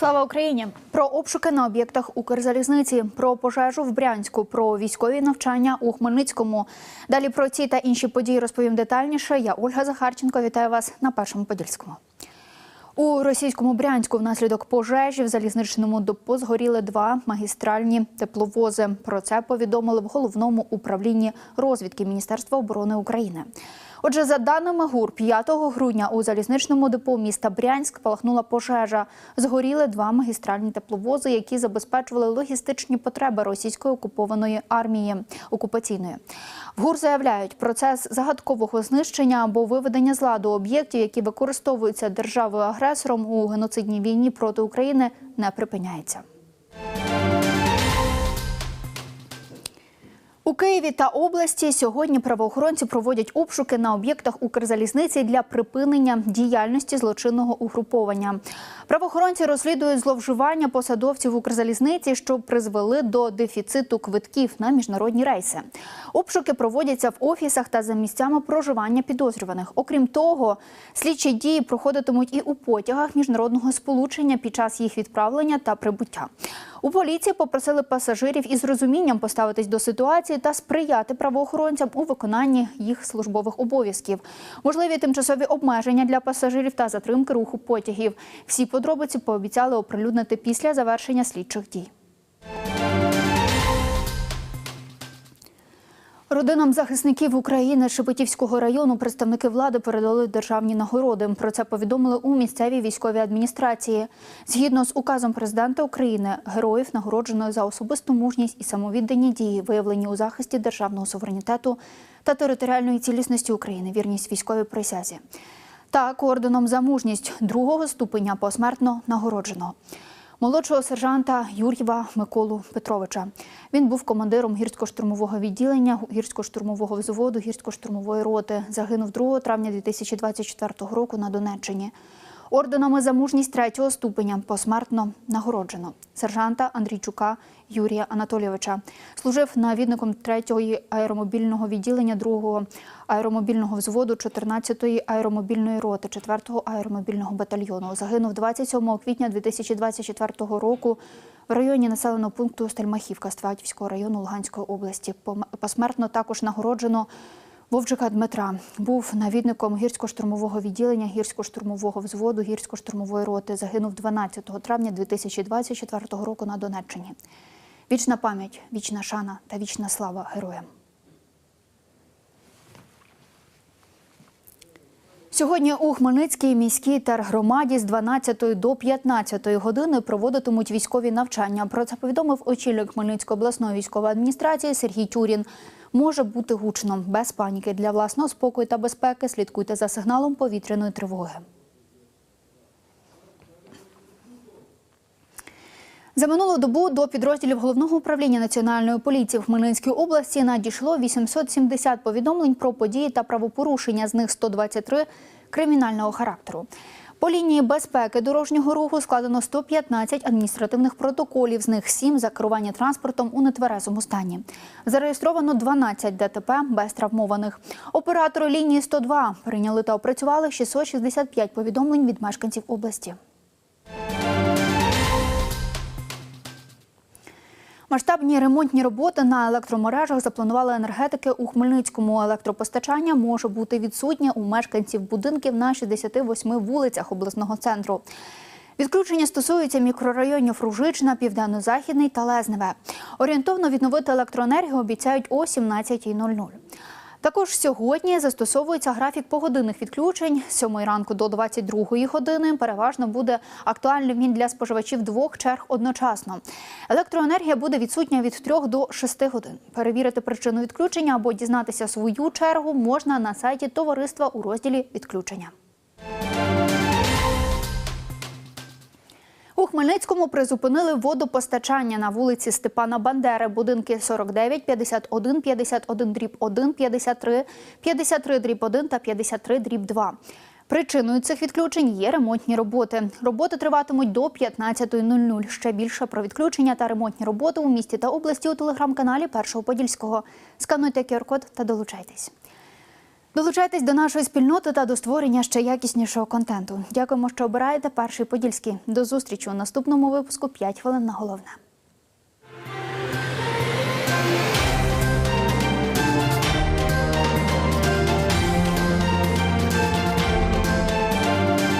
Слава Україні! Про обшуки на об'єктах Укрзалізниці, про пожежу в Брянську, про військові навчання у Хмельницькому. Далі про ці та інші події розповім детальніше. Я Ольга Захарченко. Вітаю вас на першому подільському. У російському Брянську внаслідок пожежі в залізничному депо згоріли два магістральні тепловози. Про це повідомили в головному управлінні розвідки Міністерства оборони України. Отже, за даними ГУР, 5 грудня у залізничному депо міста Брянськ палахнула пожежа. Згоріли два магістральні тепловози, які забезпечували логістичні потреби російської окупованої армії окупаційної. В ГУР заявляють, процес загадкового знищення або виведення з ладу об'єктів, які використовуються державою агресором у геноцидній війні проти України, не припиняється. У Києві та області сьогодні правоохоронці проводять обшуки на об'єктах Укрзалізниці для припинення діяльності злочинного угруповання. Правоохоронці розслідують зловживання посадовців Укрзалізниці, що призвели до дефіциту квитків на міжнародні рейси. Обшуки проводяться в офісах та за місцями проживання підозрюваних. Окрім того, слідчі дії проходитимуть і у потягах міжнародного сполучення під час їх відправлення та прибуття. У поліції попросили пасажирів із розумінням поставитись до ситуації та сприяти правоохоронцям у виконанні їх службових обов'язків. Можливі тимчасові обмеження для пасажирів та затримки руху потягів. Всі подробиці пообіцяли оприлюднити після завершення слідчих дій. Родинам захисників України Шепетівського району представники влади передали державні нагороди. Про це повідомили у місцевій військовій адміністрації. Згідно з указом президента України, героїв нагороджено за особисту мужність і самовіддані дії, виявлені у захисті державного суверенітету та територіальної цілісності України, вірність військовій присязі. Так, орденом за мужність другого ступеня посмертно нагороджено молодшого сержанта Юр'єва Миколу Петровича. Він був командиром гірсько-штурмового відділення, гірсько-штурмового взводу, гірсько-штурмової роти. Загинув 2 травня 2024 року на Донеччині. Орденами за мужність третього ступеня посмертно нагороджено сержанта Андрійчука Юрія Анатолійовича. Служив навідником 3-го аеромобільного відділення 2-го аеромобільного взводу 14-ї аеромобільної роти 4-го аеромобільного батальйону. Загинув 27 квітня 2024 року в районі населеного пункту Стельмахівка Стватівського району Луганської області. Посмертно також нагороджено Вовчика Дмитра був навідником гірсько-штурмового відділення гірсько-штурмового взводу гірсько-штурмової роти. Загинув 12 травня 2024 року на Донеччині. Вічна пам'ять, вічна шана та вічна слава героям. Сьогодні у Хмельницькій міській тергромаді з 12 до 15 години проводитимуть військові навчання. Про це повідомив очільник Хмельницької обласної військової адміністрації Сергій Тюрін. Може бути гучно, без паніки для власного спокою та безпеки. Слідкуйте за сигналом повітряної тривоги. За минулу добу до підрозділів головного управління національної поліції в Хмельницькій області надійшло 870 повідомлень про події та правопорушення. З них 123 кримінального характеру. По лінії безпеки дорожнього руху складено 115 адміністративних протоколів, з них 7 за керування транспортом у нетверезому стані. Зареєстровано 12 ДТП без травмованих. Оператори лінії 102 прийняли та опрацювали 665 повідомлень від мешканців області. Масштабні ремонтні роботи на електромережах запланували енергетики у Хмельницькому. Електропостачання може бути відсутнє у мешканців будинків на 68 вулицях обласного центру. Відключення стосується мікрорайонів Ружична, Південно-Західний та Лезневе. Орієнтовно відновити електроенергію обіцяють о 17.00. Також сьогодні застосовується графік погодинних відключень з 7 ранку до 22 години. Переважно буде актуальним він для споживачів двох черг одночасно. Електроенергія буде відсутня від 3 до 6 годин. Перевірити причину відключення або дізнатися свою чергу можна на сайті товариства у розділі відключення. Хмельницькому призупинили водопостачання на вулиці Степана Бандери. Будинки 49, 51, 51 дріб 1, 53, 53 дріб 1 та 53 дріб 2. Причиною цих відключень є ремонтні роботи. Роботи триватимуть до 15.00. Ще більше про відключення та ремонтні роботи у місті та області у телеграм-каналі Першого Подільського. Скануйте QR-код та долучайтесь. Долучайтесь до нашої спільноти та до створення ще якіснішого контенту. Дякуємо, що обираєте перший подільський. До зустрічі у наступному випуску «5 хвилин на головне.